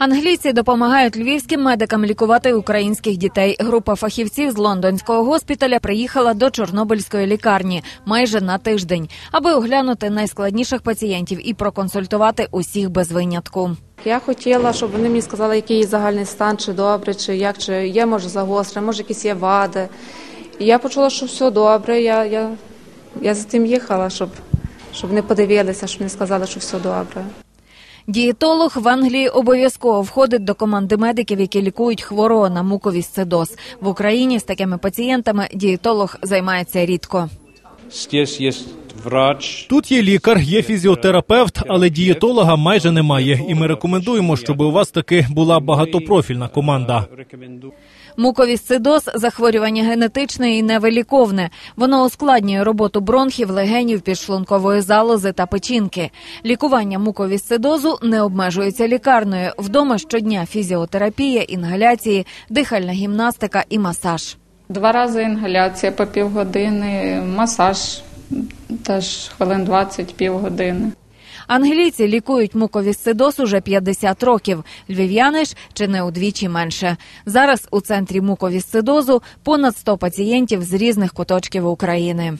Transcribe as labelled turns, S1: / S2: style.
S1: Англійці допомагають львівським медикам лікувати українських дітей. Група фахівців з лондонського госпіталя приїхала до Чорнобильської лікарні майже на тиждень, аби оглянути найскладніших пацієнтів і проконсультувати усіх без винятку.
S2: Я хотіла, щоб вони мені сказали, який є загальний стан, чи добре, чи як, чи є може загостре, може якісь є вади. І я почула, що все добре. Я, я, я за тим їхала, щоб, щоб вони подивилися, щоб вони сказали, що все добре.
S1: Дієтолог в Англії обов'язково входить до команди медиків, які лікують хворого на муковісцидоз. В Україні з такими пацієнтами дієтолог займається рідко.
S3: Здесь есть.
S4: Тут є лікар, є фізіотерапевт, але дієтолога майже немає. І ми рекомендуємо, щоб у вас таки була багатопрофільна команда.
S1: Муковісцидоз – захворювання генетичне і невиліковне. Воно ускладнює роботу бронхів, легенів, підшлункової залози та печінки. Лікування муковісцидозу не обмежується лікарнею. Вдома щодня фізіотерапія, інгаляції, дихальна гімнастика і масаж.
S5: Два рази інгаляція по півгодини, масаж теж хвилин 20 півгодини.
S1: Англійці лікують муковісцидоз уже 50 років. Львів'яни ж чи не удвічі менше. Зараз у центрі муковісцидозу понад 100 пацієнтів з різних куточків України.